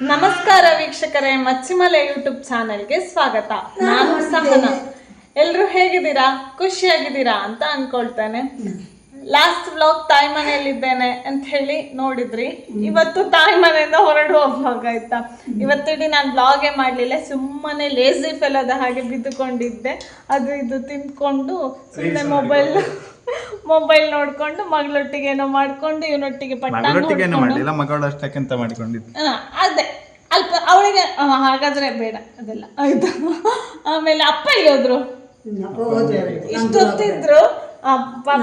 ನಮಸ್ಕಾರ ವೀಕ್ಷಕರೇ ಮಚ್ಚಿಮಲೆ ಯೂಟ್ಯೂಬ್ ಚಾನೆಲ್ಗೆ ಸ್ವಾಗತ. ನಾನು ಸಹನ. ಎಲ್ರು ಹೇಗಿದ್ದೀರಾ? ಖುಷಿಯಾಗಿದ್ದೀರಾ ಅಂತ ಅನ್ಕೊಳ್ತೇನೆ. ಲಾಸ್ಟ್ ವ್ಲಾಗ್ ತಾಯಿ ಮನೆಯಲ್ಲಿದ್ದೇನೆ ಅಂತ ಹೇಳಿ ನೋಡಿದ್ರಿ. ಇವತ್ತು ತಾಯಿ ಮನೆಯಿಂದ ಹೊರಡುವ ಬ್ಲಾಗ್ ಆಯ್ತಾ? ಇವತ್ತಿಡೀ ನಾನು ಬ್ಲಾಗೇ ಮಾಡಲಿಲ್ಲ ಸುಮ್ಮನೆ ಲೇಸಿ ಫೆಲದ ಹಾಗೆ ಬಿದ್ದುಕೊಂಡಿದ್ದೆ. ಅದು ಇದು ತಿಂದ್ಕೊಂಡು ಸುಮ್ಮನೆ ಮೊಬೈಲ್ ಮೊಬೈಲ್ ನೋಡ್ಕೊಂಡು ಮಗಳೊಟ್ಟಿಗೆ ಏನೋ ಮಾಡ್ಕೊಂಡು ಇವನೊಟ್ಟಿಗೆ ಪಟ್ಟ ಮಗಳೊಟ್ಟಿಗೇನು ಮಾಡಲಿಲ್ಲ ಮಗಳು ಅಷ್ಟಕ್ಕೆಂತ ಮಾಡಿಕೊಂಡಿದ್ದು. ಆ, ಅದೇ. ಅಲ್ಪ ಅವಳಿಗೆ ಹಾಗಾದ್ರೆ ಬೇಡ ಅದೆಲ್ಲ. ಆಯ್ತು? ಆಮೇಲೆ ಅಪ್ಪ ಇಲ್ಲೋದ್ರು ಇಷ್ಟೊತ್ತಿದ್ರು ಆ, ಪಾಪ.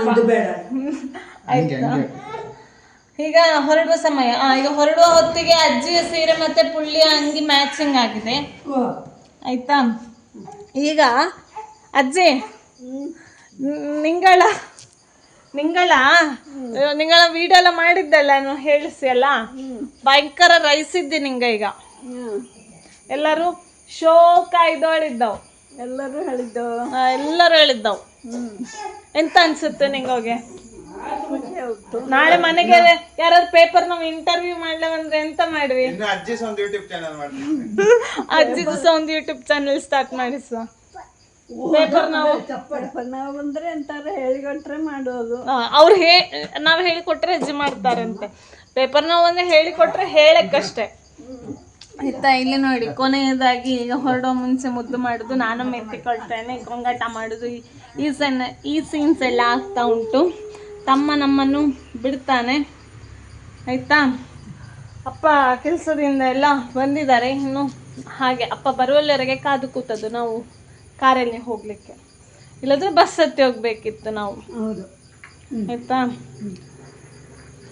ಈಗ ಹೊರಡುವ ಸಮಯ. ಆ, ಈಗ ಹೊರಡುವ ಹೊತ್ತಿಗೆ ಅಜ್ಜಿಯ ಸೀರೆ ಮತ್ತೆ ಪುಳ್ಳಿಯ ಅಂಗಿ ಮ್ಯಾಚಿಂಗ್ ಆಗಿದೆ. ಆಯ್ತಾ? ಈಗ ಅಜ್ಜಿ ನ್- ನಿಂಗಳ ನಿಂಗಳ ನಿಂಗಳ ವಿಡಿಯೋ ಎಲ್ಲ ಮಾಡಿದ್ದಲ್ಲ ನಾನು ಹೇಳಿಸಿ ಅಲ್ಲ? ಭಯಂಕರ ರೈಸ್ ಇದ್ದಿ ನಿಂಗ ಈಗ. ಎಲ್ಲರೂ ಶೋಕ ಇದ್ದವಳಿದ್ದವು. ಎಲ್ಲರೂ ಹೇಳಿದ್ದವು ಎಲ್ಲರೂ ಹೇಳಿದ್ದವು. ಎಂತ ಅನ್ಸುತ್ತೆ ನಿಂಗೋಗೆ ನಾಳೆ ಮನೆಗೆ ಯಾರಾದ್ರು ಪೇಪರ್ ನಾವು ಇಂಟರ್ವ್ಯೂ ಮಾಡ್ಲೇವಂದ್ರೆ ಎಂತ ಮಾಡ್ವಿ? ಅಜ್ಜಿ ಸಹ ಒಂದು ಯೂಟ್ಯೂಬ್ ಚಾನಲ್ ಸ್ಟಾರ್ಟ್ ಮಾಡಿಸುವ ಪೇಪರ್ ನಾವು ನಾವು ಬಂದ್ರೆ ಹೇಳಿ ಹೇಳಿಕೊಟ್ರೆ ಮಾಡೋದು. ಅವ್ರು ಹೇ ನಾವು ಹೇಳಿಕೊಟ್ರೆ ಅಜ್ಜಿ ಮಾಡ್ತಾರಂತೆ. ಪೇಪರ್ ನಾವು ಹೇಳಿ ಹೇಳಿಕೊಟ್ರೆ ಹೇಳಕ್ಕಷ್ಟೇ. ಆಯ್ತಾ ಇಲ್ಲಿ ನೋಡಿ ಕೊನೆಯದಾಗಿ ಈಗ ಹೊರಡೋ ಮುಂಚೆ ಮುದ್ದು ಮಾಡುದು ನಾನು ಮೆತ್ತಿಕೊಳ್ತೇನೆ ಗೊಂಗಾಟ ಮಾಡುದು ಈ- ಈ ಸಣ್ಣ ಈ ಸೀನ್ಸ್ ಎಲ್ಲ ಆಗ್ತಾ ಉಂಟು. ತಮ್ಮ ನಮ್ಮನ್ನು ಬಿಡ್ತಾನೆ. ಆಯ್ತಾ? ಅಪ್ಪ ಕೆಲಸದಿಂದ ಎಲ್ಲ ಬಂದಿದ್ದಾರೆ ಇನ್ನು ಹಾಗೆ ಅಪ್ಪ ಬರುವಲ್ಲಿವರೆಗೆ ಕಾದು ಕೂತದ್ದು ನಾವು. ಕಾರಲ್ಲಿ ಹೋಗ್ಲಿಕ್ಕೆ. ಇಲ್ಲದ್ರೆ ಬಸ್ ಹತ್ತಿ ಹೋಗ್ಬೇಕಿತ್ತು ನಾವು. ಹೌದು. ಆಯ್ತಾ?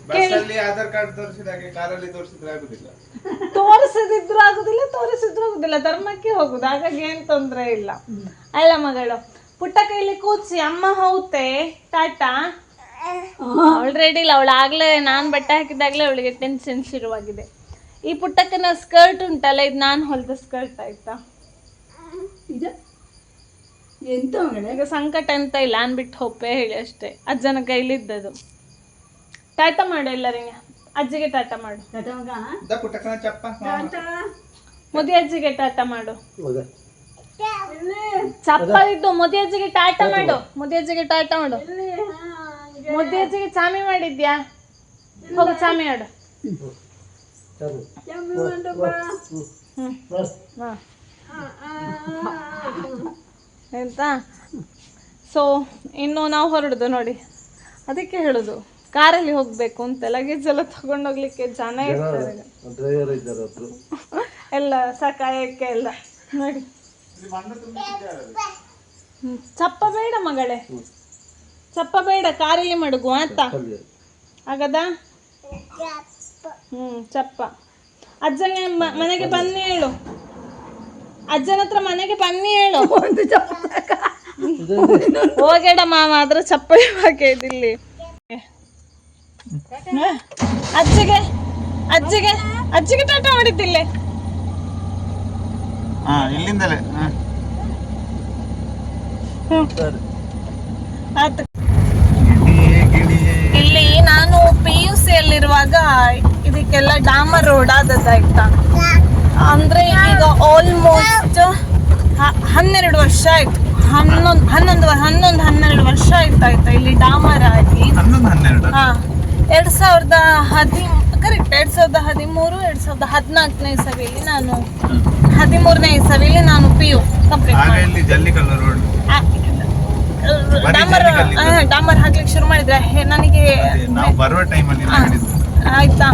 ಬಸ್ಸಲ್ಲಿ ಆಧಾರ್ ಕಾರ್ಡ್ ತೋರಿಸಿದಾಗೆ ಕಾರಲ್ಲಿ ತೋರಿಸಿದ್ರೆ ಆಗುದಿಲ್ಲ. ತೋರಿಸದಿದ್ರು ಆಗುದಿಲ್ಲ ತೋರಿಸಿದ್ರು ಆಗುದಿಲ್ಲ. ಧರ್ಮಕ್ಕೆ ಹೋಗುದು. ಹಾಗಾಗಿ ಏನ್ ತೊಂದ್ರೆ ಇಲ್ಲ. ಅಲ್ಲ ಮಗಳು ಪುಟ್ಟ ಕೈಲಿ ಕೂತ್ಸಿ ಅಮ್ಮ ಹೌತೆ ಟಾಟಾ? ಅವಳು ರೆಡಿ ಇಲ್ಲ. ಅವಳು ಆಗ್ಲೇ ನಾನ್ ಬಟ್ಟೆ ಹಾಕಿದಾಗ್ಲೇ ಅವಳಿಗೆ ಟೆನ್ಷನ್ ಶುರುವಾಗಿದೆ. ಈ ಪುಟ್ಟಕ್ಕನ ಸ್ಕರ್ಟ್ ಉಂಟಲ್ಲ ಇದು ನಾನು ಹೊಲಿದ ಸ್ಕರ್ಟ್ ಆಯ್ತಾ? ಇದು. ಎಂತ ಈಗ ಸಂಕಟ ಅಂತ ಇಲ್ಲ ಅನ್ಬಿಟ್ಟು ಹೋಪೆ ಹೇಳಿ ಅಷ್ಟೇ. ಅಜ್ಜನ ಕೈಲಿದ್ದದು. ಟಾಟಾ ಮಾಡು ಎಲ್ಲರಿಗೆ. ಅಜ್ಜಿಗೆ ಟಾಟಾ ಮಾಡು. ಮೋದಿ ಅಜ್ಜಿಗೆ ಟಾಟಾ ಮಾಡು. ಚಪ್ಪಲಿದ್ದು ಮುದಿ ಅಜ್ಜಿಗೆ ಟಾಟಾ ಮಾಡು. ಮುದಿ ಅಜ್ಜಿಗೆ ಟಾಟಾ ಮಾಡು. ಮುದಿ ಅಜ್ಜಿಗೆ ಚಾಮಿ ಮಾಡಿದ್ಯಾ? ಹೋಗು ಚಾಮಿ ಮಾಡು. ಹ್ಮ್ ಹ್ಮ್. ಬಾ. ಹ್ಮ್. ಹಾ. ಎಂತ? ಸೊ ಇನ್ನು ನಾವು ಹೊರಡುದು ನೋಡಿ. ಅದಕ್ಕೆ ಹೇಳುದು ಕಾರಲ್ಲಿ ಹೋಗ್ಬೇಕು ಅಂತ ಲಗೇಜ್ ಎಲ್ಲ ತಗೊಂಡೋಗ್ಲಿಕ್ಕೆ ಜನ ಇರ್ತಾರೆ. ಎಲ್ಲ ಸಕಾಯಕ್ಕೆ ಎಲ್ಲ ನೋಡಿ. ಚಪ್ಪ ಬೇಡ ಮಗಳೇ. ಚಪ್ಪ ಬೇಡ ಕಾರಲ್ಲಿ ಮಡಗು ಅಂತ ಆಗದ? ಹ್ಮ್ ಚಪ್ಪ. ಅಜ್ಜಂಗೆ ಮ- ಮನೆಗೆ ಬನ್ನಿ ಹೇಳು. ಅಜ್ಜನ ಹತ್ರ ಮನೆಗೆ ಬನ್ನಿ ಹೇಳು. ಒಂದು. ಹೋಗೇಡ ಮಾಮ ಅದ್ರ ಚಪ್ಪಲಿ ಇಲ್ಲಿ ಅಜ್ಜಿಗೆ ಅಜ್ಜಿಗೆ ಅಜ್ಜಿಗೆ ಟಾಟ ಮಾಡಿದ್ದಿಲ್ಲೇ? ಹಾ ಇಲ್ಲಿಂದಲೇ. ಇಲ್ಲಿ ನಾನು ಪಿ ಯು ಸಿ ಅಲ್ಲಿರುವಾಗ ಇದಕ್ಕೆಲ್ಲ ಡಾಮರ್ ರೋಡ್ ಆದದ್ದಾಯ್ತಾ? ಅಂದ್ರೆ ಈಗ ಆಲ್ಮೋಸ್ಟ್ ಹನ್ನೆರಡು ವರ್ಷ ಆಯ್ತು. ಹನ್ನೊಂದು ಹನ್ನೊಂದು ಹನ್ನೊಂದು ಹನ್ನೆರಡು ವರ್ಷ ಆಯ್ತು ಆಯ್ತಾ ಇಲ್ಲಿ ಡಾಮರ್ ಆಗಿ ಹಾಂ. ಎರಡು ಸಾವಿರದ ಹದಿ ಕರೆಕ್ಟ್ ಎರಡ್ ಸಾವಿರದ ಹದಿಮೂರು ಎರಡ್ ಸಾವಿರದ ಹದಿನಾಲ್ಕನೇ ಇಸವಿಯಲ್ಲಿ ನಾನು ಹದಿಮೂರನೇ ಇಸವಿಯಲ್ಲಿ ನಾನು ಪಿ ಯು ಕಂಪ್ಲೀಟ್ ಡಾಮರ್ ಡಾಮರ್ ಹಾಕ್ಲಿಕ್ಕೆ ಶುರು ಮಾಡಿದ್ರೆ ನನಗೆ ಬರುವ ಟೈಮಲ್ಲಿ ಆಯ್ತಾ?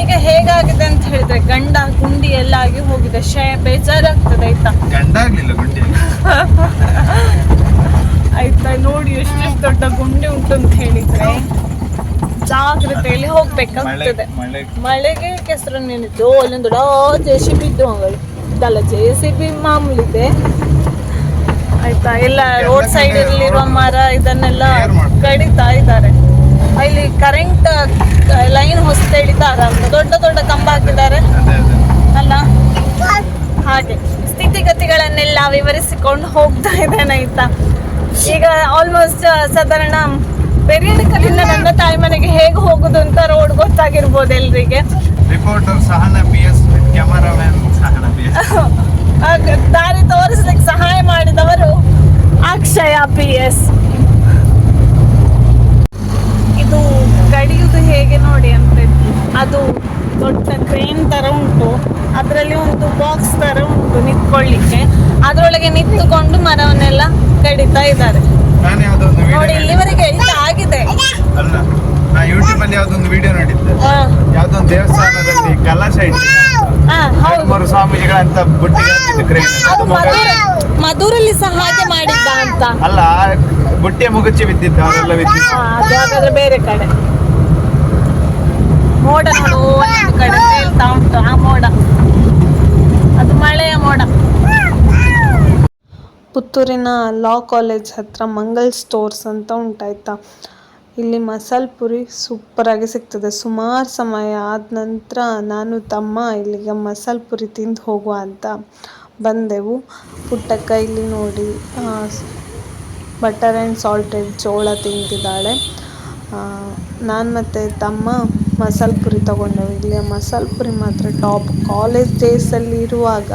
ಈಗ ಹೇಗಾಗಿದೆ ಅಂತ ಹೇಳಿದ್ರೆ ಗಂಡ ಗುಂಡಿ ಎಲ್ಲ ಆಗಿ ಹೋಗಿದೆ. ಶೇ ಬೇಜಾರಾಗ್ತದೆ ಆಯ್ತಾ? ಗಂಡ ಆಗ್ಲಿಲ್ಲ ಗುಂಡಿ. ಆಯ್ತಾ ನೋಡಿ ಎಷ್ಟೆಷ್ಟು ದೊಡ್ಡ ಗುಂಡಿ ಉಂಟು ಅಂತ ಹೇಳಿದ್ರೆ. ಜಾಗ್ರತೆಯಲ್ಲಿ ಹೋಗ್ಬೇಕಾಗ್ತದೆ. ಮಳೆ ಮಳೆಗೆ ಕೆಸರು ನೆನೆದು ಅಲ್ಲೊಂದು ದೊಡ್ಡ ಜೆ ಸಿ ಬಿ ಇದ್ದು ಅವಳು ಇದಲ್ಲ ಜೆ ಸಿ ಬಿ ಮಾಮೂಲಿದೆ. ಆಯ್ತಾ ಎಲ್ಲ ರೋಡ್ ಸೈಡ್ ಇರುವ ಮರ ಇದನ್ನೆಲ್ಲ ಕಡಿತಾ ಇದ್ದಾರೆ. ಇಲ್ಲಿ ಕರೆಂಟ್ ಲೈನ್ ಹೊಸ್ತಾ ಹಿಡಿತಾರೆ ದೊಡ್ಡ ದೊಡ್ಡ ಕಂಬ ಹಾಕಿದ್ದಾರೆ. ಅಲ್ಲ? ಹಾಗೆ. ಸ್ಥಿತಿಗತಿಗಳನ್ನೆಲ್ಲ ವಿವರಿಸಿಕೊಂಡು ಹೋಗ್ತಾ ಇದ್ದೇನೆ ಆಯ್ತಾ? ಈಗ ಆಲ್ಮೋಸ್ಟ್ ಸಾಧಾರಣ ಪೆರಿಯಡಿಕಲಿಂದ ನನ್ನ ತಾಯಿ ಮನೆಗೆ ಹೇಗೆ ಹೋಗುದು ಅಂತ ರೋಡ್ ಗೊತ್ತಾಗಿರ್ಬೋದು ಎಲ್ರಿಗೆ. Reporter Sahana S cameraman Sahana ದಾರಿ ತೋರಿಸ್ಲಿಕ್ಕೆ ಸಹಾಯ ಮಾಡಿದವರು ಅಕ್ಷಯ ಪಿ ಎಸ್ ಕಡಿಯುವುದು ಹೇಗೆ ನೋಡಿ ಅಂತ ಅದು ದೊಡ್ಡ ಕ್ರೇನ್ ಥರ ಉಂಟು. ಅದರಲ್ಲಿ ಒಂದು ಬಾಕ್ಸ್ ಥರ ಉಂಟು ನಿಂತ್ಕೊಳ್ಳಿಕ್ಕೆ. ಅದರೊಳಗೆ ನಿಂತುಕೊಂಡು ಮರವನ್ನೆಲ್ಲ ಕಡಿತಾ ಇದ್ದಾರೆ. ನೋಡಿ ಇಲ್ಲಿವರೆಗೆ ಇದು ಆಗಿದೆ. ಅಲ್ಲ ನಾ ಯೂಟ್ಯೂಬ್ ಅಲ್ಲಿ ಯಾವ್ದೊಂದು ವಿಡಿಯೋ ನೋಡಿದ್ದೆ. ಯಾವ್ದೊಂದು ದೇವಸ್ಥಾನದಲ್ಲಿ ಕಲಶ ಇಟ್ಟಿದ್ರು ಸ್ವಾಮೀಜಿಗಳಂತ ಬುಟ್ಟಿ ಮಧುರಲ್ಲಿ ಸಹ ಹಾಗೆ ಮಾಡಿದ್ದ ಅಂತ. ಅಲ್ಲ ಬುಟ್ಟಿಯ ಮುಗುಚಿ ಬಿದ್ದಿತ್ತು ಅವರೆಲ್ಲ ಬಿದ್ದಿತ್ತು ಬೇರೆ ಕಡೆ. ಮೋಡ ನೋಡು ಕಡೆ ಉಂಟು ಮೋಡ. ಅದು ಮಳೆಯ ಮೋಡ. ಪುತ್ತೂರಿನ ಲಾ ಕಾಲೇಜ್ ಹತ್ರ ಮಂಗಲ್ ಸ್ಟೋರ್ಸ್ ಅಂತ ಉಂಟಾಯ್ತಾ? ಇಲ್ಲಿ ಮಸಾಲೆ ಪುರಿ ಸೂಪರಾಗಿ ಸಿಗ್ತದೆ. ಸುಮಾರು ಸಮಯ ಆದ ನಂತರ ನಾನು ತಮ್ಮ ಇಲ್ಲಿಗೆ ಮಸಾಲೆ ಪುರಿ ತಿಂದು ಹೋಗುವ ಅಂತ ಬಂದೆವು. ಪುಟ್ಟಕ್ಕ ಇಲ್ಲಿ ನೋಡಿ ಬಟರ್ ಆ್ಯಂಡ್ ಸಾಲ್ಟೆಡ್ ಜೋಳ ತಿಂತಿದ್ದಾಳೆ. ನಾನು ಮತ್ತು ತಮ್ಮ ಮಸಾಲೆ ಪುರಿ ತಗೊಂಡೆವು. ಇಲ್ಲಿ ಮಸಾಲ ಪುರಿ ಮಾತ್ರ ಟಾಪ್. ಕಾಲೇಜ್ ಡೇಸಲ್ಲಿ ಇರುವಾಗ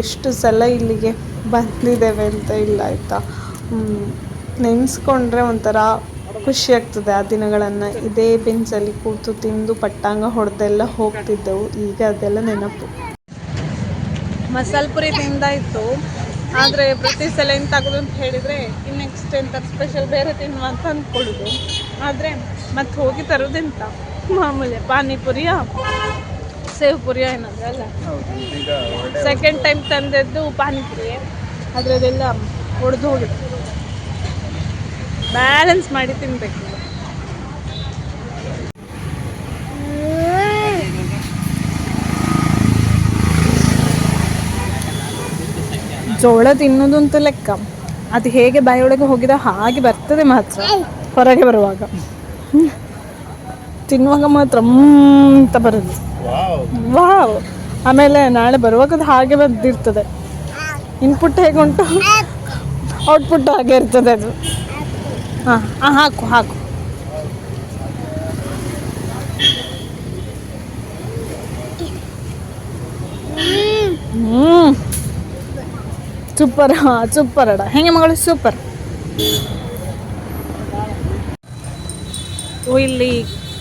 ಎಷ್ಟು ಸಲ ಇಲ್ಲಿಗೆ ಬಂದಿದ್ದೇವೆ ಅಂತ ಇಲ್ಲ, ಆಯಿತಾ? ನೆನೆಸ್ಕೊಂಡ್ರೆ ಒಂಥರ ಖುಷಿ ಆಗ್ತದೆ. ಆ ದಿನಗಳನ್ನು ಇದೇ ಬೆಂಚಲ್ಲಿ ಕೂತು ತಿಂದು ಪಟ್ಟಾಂಗ ಹೊಡೆದೆಲ್ಲ ಹೋಗ್ತಿದ್ದೆವು. ಈಗ ಅದೆಲ್ಲ ನೆನಪು. ಮಸಾಲೆ ಪುರಿ ತಿಂದಾಯಿತು. ಆದರೆ ಪ್ರತಿ ಸಲ ಎಂತ ಆಗೋದು ಅಂತ ಹೇಳಿದರೆ, ಇನ್ನು ನೆಕ್ಸ್ಟ್ ಎಂಥ ಸ್ಪೆಷಲ್ ಬೇರೆ ತಿನ್ನುವ ಅಂತ ಅಂದ್ಕೊಳ್ಳೋದು. ಆದರೆ ಮತ್ತೆ ಹೋಗಿ ತರೋದೆಂತ. ಮಾಮೂಲಿ ಪಾನಿಪುರಿಯ ಸೇವ್ ಪುರಿಯ ಏನಾದರೂ ಅಲ್ಲ. ಸೆಕೆಂಡ್ ಟೈಮ್ ತಂದದ್ದು ಪಾನಿಪುರಿ. ಅದರದೆಲ್ಲ ಒಡೆದು ಹೋಗಿದೆ. ಬ್ಯಾಲೆನ್ಸ್ ಮಾಡಿ ತಿನ್ಬೇಕು. ಜೋಳ ತಿನ್ನೋದು ಅಂತ ಲೆಕ್ಕ. ಅದು ಹೇಗೆ ಬಾಯೊಳಗೆ ಹೋಗಿದ ಹಾಗೆ ಬರ್ತದೆ ಮಾತ್ರ ಹೊರಗೆ ಬರುವಾಗ. ತಿನ್ನುವಾಗ ಮಾತ್ರ ಅಂತ ಬರೋದು ವಾವ್. ಆಮೇಲೆ ನಾಳೆ ಬರುವಾಗ ಅದು ಹಾಗೆ ಬಂದಿರ್ತದೆ. ಇನ್ಪುಟ್ ಹೇಗೆ ಉಂಟು ಔಟ್ಪುಟ್ ಹಾಗೆ ಇರ್ತದೆ ಅದು. ಹಾಂ ಹಾಂ ಹಾಕು ಹಾಕು. ಹ್ಞೂ ಸೂಪರ್ ಹಾಂ ಸೂಪರ್ ಅಡ. ಹೆಂಗೆ ಮಗಳು? ಸೂಪರ್. ಓ ಇಲ್ಲಿ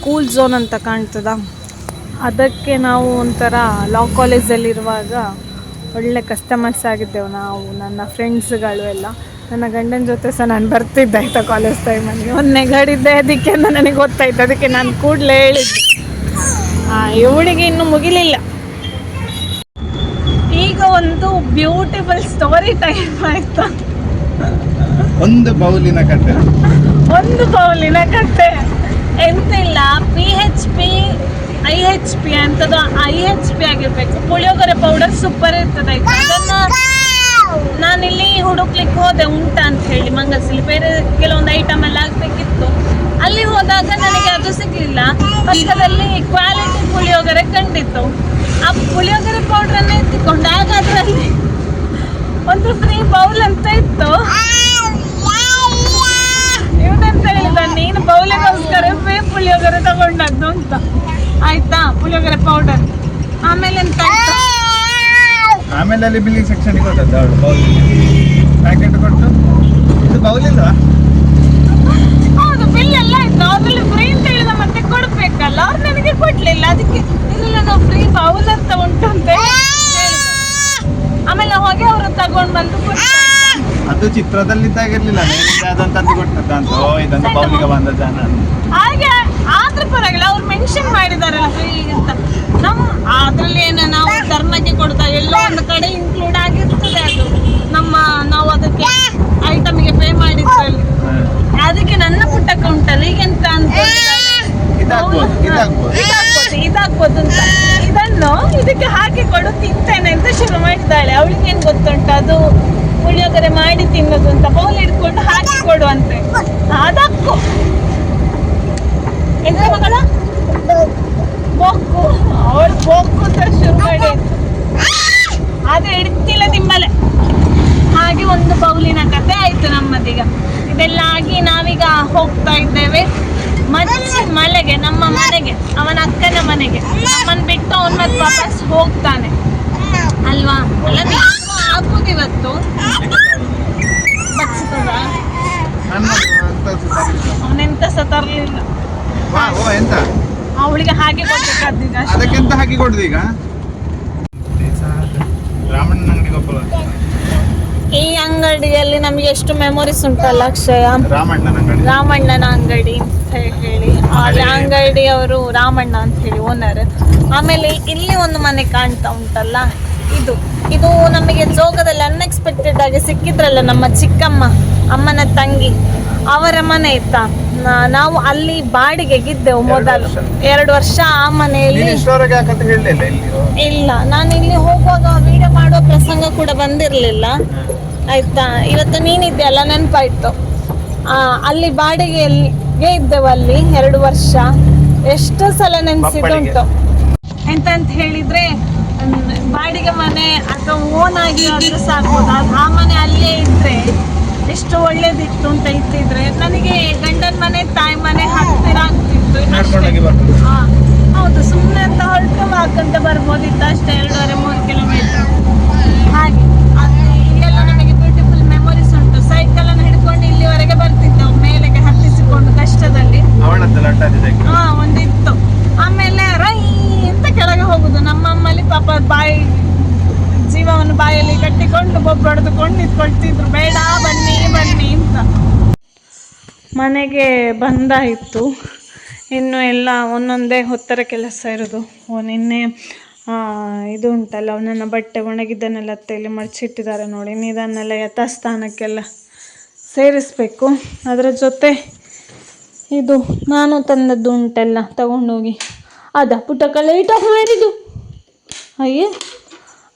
ಕೂಲ್ ಝೋನ್ ಅಂತ ಕಾಣ್ತದ. ಅದಕ್ಕೆ ನಾವು ಒಂಥರ ಲಾ ಕಾಲೇಜಲ್ಲಿರುವಾಗ ಒಳ್ಳೆ ಕಸ್ಟಮರ್ಸ್ ಆಗಿದ್ದೆವು ನಾವು ನನ್ನ ಫ್ರೆಂಡ್ಸ್ಗಳು ಎಲ್ಲ. ನನ್ನ ಗಂಡನ ಜೊತೆ ಸಹ ನಾನು ಬರ್ತಿದ್ದೆ ಆಯಿತಾ ಕಾಲೇಜ್ ಟೈಮಲ್ಲಿ ಒಂದು ನೆಗಡಿದ್ದೆ ಅದಕ್ಕೆ ಅಂತ ನನಗೆ ಗೊತ್ತಾಯ್ತು. ಅದಕ್ಕೆ ನಾನು ಕೂಡಲೇ ಹೇಳಿದ್ದೆ. ಹಾಂ ಇವಳಿಗೆ ಇನ್ನೂ ಮುಗಿಲಿಲ್ಲ. ಈಗ ಒಂದು ಬ್ಯೂಟಿಫುಲ್ ಸ್ಟೋರಿ ಟೈಮ್ ಆಯ್ತಾ. ಒಂದು ಬೌಲಿನ ಕಟ್ಟೆ ಒಂದು ಬೌಲಿನ ಕಟ್ಟೆ ಎಂತ ಇಲ್ಲ P H P I H P ಅಂತದ್ದು ಐ ಹೆಚ್ ಪಿ ಆಗಿರ್ಬೇಕು. ಪುಳಿಯೋಗರೆ ಪೌಡರ್ ಸೂಪರ್ ಇರ್ತದೆ. ನಾನಿಲ್ಲಿ ಹುಡುಕ್ಲಿಕ್ಕೆ ಹೋದೆ ಉಂಟ ಅಂತ ಹೇಳಿ ಮಂಗಲ್ಸಲ್ಲಿ. ಬೇರೆ ಕೆಲವೊಂದು ಐಟಮ್ ಎಲ್ಲ ಆಗ್ಬೇಕಿತ್ತು. ಅಲ್ಲಿ ಹೋದಾಗ ನನಗೆ ಅದು ಸಿಗ್ಲಿಲ್ಲ. ಪಕ್ಕದಲ್ಲಿ ಕ್ವಾಲಿಟಿ ಪುಳಿಯೋಗರೆ ಕಂಡಿತ್ತು. ಆ ಪುಳಿಯೋಗರೆ ಪೌಡ್ರನ್ನೇ ಎತ್ತಿಕೊಂಡು ಆಗ ಅದರಲ್ಲಿ ಒಂದು ಫ್ರೀ ಬೌಲ್ ಅಂತ ಇತ್ತು ಇವನಂತ ಹೇಳಿದ ನೀನು ಬೌಲಿಗೋಸ್ಕರ ಫ್ರೀ ಪುಳಿಯೋಗರೆ ತಗೊಂಡದ್ದು ಅಂತ ಆಯ್ತಾ? ಪುಳಿಯೋಗರೆ ಪೌಡರ್ ಆಮೇಲೆ ಎಂತ ಆಯ್ತು? ಆಮೇಲೆ ಅಲ್ಲಿ ಬಿಲ್ಲಿಂಗ್ ಸೆಕ್ಷನ್ ಕೊಟ್ಟದ್ದು ಅವಳು ಬೌಲ್. ಪ್ಯಾಕೆಟ್ ಕೊಟ್ಟು. ಇದು ಬೌಲ್ ಇಲ್ವಾ? ಹೌದು ಬಿಲ್ ಎಲ್ಲ ಆಯ್ತು. ಅದ್ರಲ್ಲಿ ಫ್ರೀ ಅಂತ ಹೇಳಿದ ಮತ್ತೆ ಕೊಡ್ಬೇಕಲ್ಲ. ಅವ್ರು ನನಗೆ ಕೊಡ್ಲಿಲ್ಲ. ಅದಕ್ಕೆ ಇದ್ರಲ್ಲಿ ನಾವು ಫ್ರೀ ಬೌಲ್ ಅಂತ ಉಂಟು ಅಂತ ಹೇಳಿದ್ರು. ಆಮೇಲೆ ಹೋಗಿ ಅವರು ತಗೊಂಡ್ ಬಂದು ಕೊಡ್ತಾರೆ ಅದು ಚಿತ್ರದಲ್ಲಿದ್ದಾಗಿರ್ಲಿಲ್ಲ. ಮೇಲಿಂದ ಅದನ್ನು ತಂದು ಕೊಟ್ಟದ್ದು ಅಂತ. ಓ ಇದೊಂದು ಬೌಲಿಗೆ ಬಂದ ನಾನು. ಹಾಗೆ ಆದ್ರೂ ಪರವಾಗಿಲ್ಲ ಅವ್ರು ಮೆನ್ಷನ್ ಮಾಡಿದಾರಲ್ಲ ಫ್ರೀ ಅಂತ. ನಮ್ಮ ಅದ್ರಲ್ಲಿ ಏನ ನಾವು ಧರ್ಮಕ್ಕೆ ಕೊಡ್ತಾ ಎಲ್ಲ ಒಂದು ಕಡೆ ಇನ್ಕ್ಲೂಡ್ ಆಗಿರ್ತದೆ ಅದು. ನಮ್ಮ ನಾವು ಅದಕ್ಕೆ ಐಟಮ್ಗೆ ಪೇ ಮಾಡಿದ್ರಲ್ಲಿ. ಅದಕ್ಕೆ ನನ್ನ ಪುಟ್ಟ ಅಕೌಂಟ್ ಅಲ್ಲಿ ಈಗೆಂತ ಅಂತ ಇದಾಗ್ಬೋದು ಅಂತ. ಇದನ್ನು ಇದಕ್ಕೆ ಹಾಕಿ ಕೊಡು ತಿಂತೇನೆ ಅಂತ ಶುರು ಮಾಡಿದ್ದಾಳೆ. ಅವಳಿಗೆ ಏನ್ ಗೊತ್ತುಂಟು? ಅದು ಪುಳಿಯೋಗರೆ ಮಾಡಿ ತಿನ್ನೋದು ಅಂತ. ಬೌಲ್ ಹಿಡ್ಕೊಂಡು ಹಾಕಿ ಕೊಡು ಅಂತೆ. ಅದಕ್ಕೂ. ಎಂತ ಮಗಳ ಬೊಕ್ಕು. ಅವಳು ಬೊಕ್ಕು ಅಂತ ಶುರು ಮಾಡಿ. ಅದು ಹಿಡ್ತಿಲ್ಲ ನಿಮ್ಮಲೆ ಹಾಗೆ ಒಂದು ಬೌಲಿನ ಕತೆ ಆಯ್ತು ನಮ್ಮದೀಗ. ಇದೆಲ್ಲ ಆಗಿ ನಾವೀಗ ಹೋಗ್ತಾ ಇದ್ದೇವೆ. ಮಚ್ಚಿ ಮಲೆಗೆ ನಮ್ಮ ಮನೆಗೆ ಅವನ ಅಕ್ಕನ ಮನೆಗೆ. ನಮ್ಮನ್ನು ಬಿಟ್ಟು ಅವನ್ ಮತ್ತೆ ವಾಪಸ್ ಹೋಗ್ತಾನೆ. ಅಲ್ವಾ? ಅಲ್ಲ ಇವತ್ತು. ಅವನೆಂತ ಸಹ ತರ್ಲಿಲ್ಲ. ಎಂತ? ಅವಳಿಗೆ ಹಾಗೆ. ಅದಕ್ಕೆಂತ ಹಾಕಿ ಕೊಡುದು ಈಗ? ರಾಮಣ್ಣನ ಅಂಗಡಿ ಗೊಬ್ಬರ ಈ ಅಂಗಡಿಯಲ್ಲಿ ನಮಗೆ ಎಷ್ಟು ಮೆಮೊರೀಸ್ ಉಂಟಲ್ಲ ಅಕ್ಷಯ? ರಾಮಣ್ಣನ ಅಂಗಡಿ. ರಾಮಣ್ಣನ ಅಂಗಡಿ ಅಂತ ಹೇಳಿ. ಅಲ್ಲಿ ಅಂಗಡಿಯವರು ರಾಮಣ್ಣ ಅಂತ ಹೇಳಿ ಓನರ್ ಆಮೇಲೆ ಇಲ್ಲಿ ಒಂದು ಮನೆ ಕಾಣ್ತಾ ಉಂಟಲ್ಲ ಇದು. ಇದು ನಮಗೆ ಜೋಗದಲ್ಲಿ ಅನ್ಎಕ್ಸ್ಪೆಕ್ಟೆಡ್ ಆಗಿ ಸಿಕ್ಕಿದ್ರಲ್ಲ ನಮ್ಮ ಚಿಕ್ಕಮ್ಮ ಅಮ್ಮನ ತಂಗಿ ಅವರ ಮನೆ ಇತ್ತಾ? ನಾವು ಅಲ್ಲಿ ಬಾಡಿಗೆಗಿದ್ದೆವು ಮೊದಲು. ಎರಡು ವರ್ಷ ಆ ಮನೆಯಲ್ಲಿ ಇಲ್ಲ ನಾನು ಇಲ್ಲಿ ಹೋಗುವಾಗ ವಿಡಿಯೋ ಮಾಡುವ ಪ್ರಸಂಗ ಕೂಡ ಬಂದಿರಲಿಲ್ಲ. ಆಯ್ತಾ? ಇವತ್ತು ನೀನಿದ್ಯಲ್ಲ ನೆನಪಾಯ್ತು. ಆ, ಅಲ್ಲಿ ಬಾಡಿಗೆಗೆ ಇದ್ದೆವು ಅಲ್ಲಿ ಎರಡು ವರ್ಷ. ಎಷ್ಟು ಸಲ ನೆನೆಸಿದುಂಟು ಎಂತ ಅಂತ ಹೇಳಿದ್ರೆ ಬಾಡಿಗೆ ಮನೆ ಅಥವಾ ಓನ್ ಆಗಿ ಸಾಕು ಆ- ಆ ಮನೆ ಅಲ್ಲೇ ಇದ್ರೆ ಎಷ್ಟು ಒಳ್ಳೇದಿತ್ತು ಅಂತ ಇತ್ತಿದ್ರೆ ನನಗೆ ಗಂಡನ ಮನೆ ತಾಯಿ ಮನೆ ಹತ್ತಿರ ಆಗ್ತಿತ್ತು. ಹೌದು ಸುಮ್ಮನೆ ಅಂತ ಹೊರಟು ಹಾಕಂತ ಬರ್ಬೋದಿತ್ತು ಅಷ್ಟೇ ಎರಡೂವರೆ ಮೂರು ಕಿಲೋಮೀಟರ್ ಹಾಗೆ ಆದ್ರೆ ಇಲ್ಲೆಲ್ಲ ನಮಗೆ ಬ್ಯೂಟಿಫುಲ್ ಮೆಮೊರೀಸ್ ಉಂಟು ಸೈಕಲ್ ಅನ್ನು ಹಿಡ್ಕೊಂಡು ಇಲ್ಲಿವರೆಗೆ ಬರ್ತಿದ್ದೆವು ಮೇಲೆಗೆ ಹತ್ತಿಸಿಕೊಂಡು ಕಷ್ಟದಲ್ಲಿ ಅವಳದ್ದು ಲಟ್ಟಾದಿದೆ ಹಾ ಒಂದಿತ್ತು ಆಮೇಲೆ ರೈ ಅಂತ ಕೆಳಗೆ ಹೋಗುದು ನಮ್ಮ ಅಮ್ಮಲ್ಲಿ ಪಾಪ ಬಾಯಿ ಜೀವವನ್ನು ಬಾಯಲ್ಲಿ ಕಟ್ಟಿಕೊಂಡು ಬೊಬ್ಬ ಹೊಡೆದುಕೊಂಡು ನಿಂತ್ಕೊಳ್ತಿದ್ರು ಬೇಡ ಬನ್ನಿ ಬನ್ನಿ ಅಂತ ಮನೆಗೆ ಬಂದಾಯಿತು. ಇನ್ನು ಎಲ್ಲ ಒಂದೊಂದೇ ಹೊತ್ತರ ಕೆಲಸ ಇರೋದು. ನಿನ್ನೆ ಇದು ಉಂಟಲ್ಲ, ಅವನನ್ನ ಬಟ್ಟೆ ಒಣಗಿದ್ದನ್ನೆಲ್ಲ ತೇಲಿ ಮಡಚಿಟ್ಟಿದ್ದಾರೆ ನೋಡಿ. ಇದನ್ನೆಲ್ಲ ಯಥಾಸ್ಥಾನಕ್ಕೆಲ್ಲ ಸೇರಿಸಬೇಕು. ಅದರ ಜೊತೆ ಇದು ನಾನು ತಂದದ್ದು ಉಂಟೆಲ್ಲ, ತಗೊಂಡೋಗಿ. ಅದ ಪುಟಕ ಲೈಟ್ ಆಫ್ ಮಾಡಿದ್ದು. ಅಯ್ಯೇ.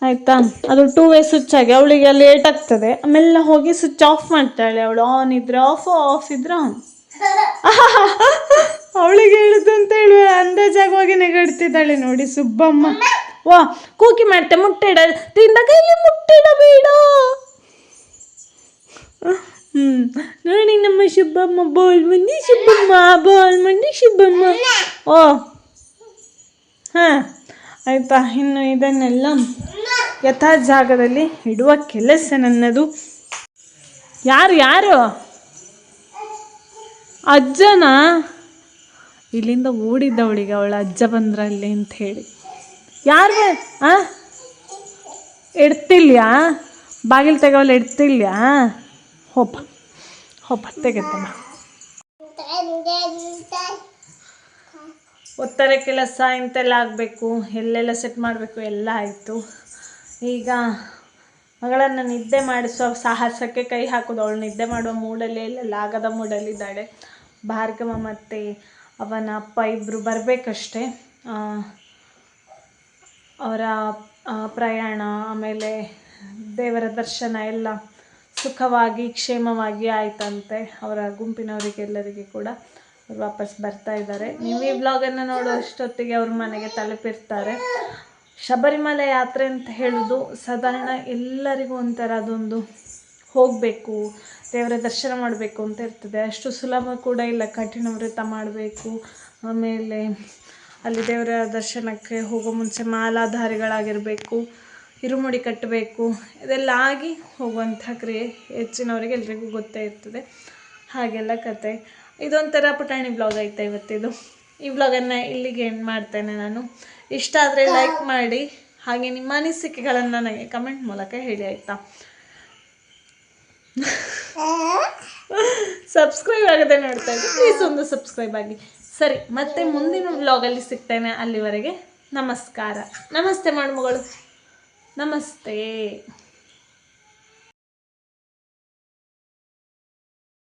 ಆಯಿತಾ? ಅದು ಟೂ ವೇ ಸ್ವಿಚ್ ಆಗಿ ಅವಳಿಗೆ ಲೇಟ್ ಆಗ್ತದೆ. ಆಮೇಲೆ ಹೋಗಿ ಸ್ವಿಚ್ ಆಫ್ ಮಾಡ್ತಾಳೆ ಅವಳು. ಆನ್ ಇದ್ರೆ ಆಫ್ ಆಫ್ ಇದ್ರೆ ಆನ್ ಅವಳಿಗೆ ಹೇಳುದು ಅಂತ ಹೇಳಿ ಅಂದಾಜಾಗಿ ನೆಗಡ್ತಿದ್ದಾಳೆ ನೋಡಿ ಸುಬ್ಬಮ್ಮ. ವಾ, ಕೂಕಿ ಮಾಡ್ತೆ, ಮುಟ್ಟಿಡ. ತಿಂದ ಕೈಲಿ ಮುಟ್ಟಿಡಬೇಡ ಹ್ಮ್. ನೋಡಿ ನಮ್ಮ ಶುಭಮ್ಮ ಬೋಲ್ ಮಂದಿ ಶುಭಮ್ಮ ಬೋಲ್ ಮಂದಿ ಶುಭಮ್ಮ ಓ. ಹಾ. ಆಯ್ತಾ? ಇನ್ನು ಇದನ್ನೆಲ್ಲ ಯಥಾ ಜಾಗದಲ್ಲಿ ಇಡುವ ಕೆಲಸ ನನ್ನದು. ಯಾರು ಯಾರು? ಅಜ್ಜನ? ಇಲ್ಲಿಂದ ಓಡಿದ್ದವಳಿಗೆ ಅವಳ ಅಜ್ಜ ಬಂದ್ರಲ್ಲಿ ಅಂತ ಹೇಳಿ. ಯಾರು? ಆ? ಎಡ್ತಿಲ್ಯಾ? ಬಾಗಿಲು ತೆಗೋಲ್ಲ ಎಡ್ತಿಲ್ಯಾ? ಹೋಪ ಹೋಪ ತೆಗೆತಮ್ಮ ಒತ್ತಾರೆ ಕೆಲಸ ಇಂತೆಲ್ಲ ಆಗಬೇಕು, ಎಲ್ಲೆಲ್ಲ ಸೆಟ್ ಮಾಡಬೇಕು, ಎಲ್ಲ ಆಯಿತು. ಈಗ ಮಗಳನ್ನು ನಿದ್ದೆ ಮಾಡಿಸೋ ಸಾಹಸಕ್ಕೆ ಕೈ ಹಾಕೋದು. ಅವಳು ನಿದ್ದೆ ಮಾಡುವ ಮೂಡಲ್ಲಿ ಎಲ್ಲ ಆಗದ ಮೂಡಲ್ಲಿದ್ದಾಳೆ ಭಾರ್ಗವ ಮತ್ತು ಅವನ ಅಪ್ಪ ಇಬ್ಬರು ಬರಬೇಕಷ್ಟೇ. ಅವರ ಪ್ರಯಾಣ, ಆಮೇಲೆ ದೇವರ ದರ್ಶನ ಎಲ್ಲ ಸುಖವಾಗಿ, ಕ್ಷೇಮವಾಗಿ ಆಯ್ತಂತೆ ಅವರ ಗುಂಪಿನವರಿಗೆಲ್ಲರಿಗೆ ಕೂಡ. ಅವ್ರು ವಾಪಸ್ ಬರ್ತಾ ಇದ್ದಾರೆ. ನೀವು ಈ ವ್ಲಾಗನ್ನು ನೋಡುವಷ್ಟೊತ್ತಿಗೆ ಅವ್ರ ಮನೆಗೆ ತಲುಪಿರ್ತಾರೆ. ಶಬರಿಮಲೆ ಯಾತ್ರೆ ಅಂತ ಹೇಳೋದು ಸಾಧಾರಣ ಎಲ್ಲರಿಗೂ ಒಂಥರ ಅದೊಂದು ಹೋಗಬೇಕು, ದೇವರ ದರ್ಶನ ಮಾಡಬೇಕು ಅಂತ ಇರ್ತದೆ. ಅಷ್ಟು ಸುಲಭ ಕೂಡ ಇಲ್ಲ. ಕಠಿಣ ವ್ರತ ಮಾಡಬೇಕು. ಆಮೇಲೆ ಅಲ್ಲಿ ದೇವರ ದರ್ಶನಕ್ಕೆ ಹೋಗೋ ಮುಂಚೆ ಮಾಲಾಧಾರಿಗಳಾಗಿರಬೇಕು, ಇರುಮುಡಿ ಕಟ್ಟಬೇಕು ಇದೆಲ್ಲ ಆಗಿ ಹೋಗುವಂಥ ಕ್ರಿಯೆ ಹೆಚ್ಚಿನವರಿಗೆ ಎಲ್ರಿಗೂ ಗೊತ್ತೇ ಇರ್ತದೆ. ಹಾಗೆಲ್ಲ ಕತೆ. ಇದೊಂಥರ ಪುಟಾಣಿ ಬ್ಲಾಗ್ ಐತೆ ಇವತ್ತಿದು ಈ ಬ್ಲಾಗನ್ನು ಇಲ್ಲಿಗೆ ಎಂಡ್ ಮಾಡ್ತೇನೆ ನಾನು. ಇಷ್ಟ ಆದರೆ ಲೈಕ್ ಮಾಡಿ, ಹಾಗೆ ನಿಮ್ಮ ಅನಿಸಿಕೆಗಳನ್ನು ನನಗೆ ಕಮೆಂಟ್ ಮೂಲಕ ಹೇಳಿ, ಆಯಿತಾ? ಸಬ್ಸ್ಕ್ರೈಬ್ ಆಗದೆ ನೋಡ್ತಾ ಇದ್ದೀನಿ ಪ್ಲೀಸ್ ಒಂದು ಸಬ್ಸ್ಕ್ರೈಬ್ ಆಗಿ. ಸರಿ, ಮತ್ತೆ ಮುಂದಿನ ವ್ಲಾಗಲ್ಲಿ ಸಿಗ್ತೇನೆ ಅಲ್ಲಿವರೆಗೆ. ನಮಸ್ಕಾರ. ನಮಸ್ತೆ ಮಾಡುಮಗಳು ನಮಸ್ತೆ.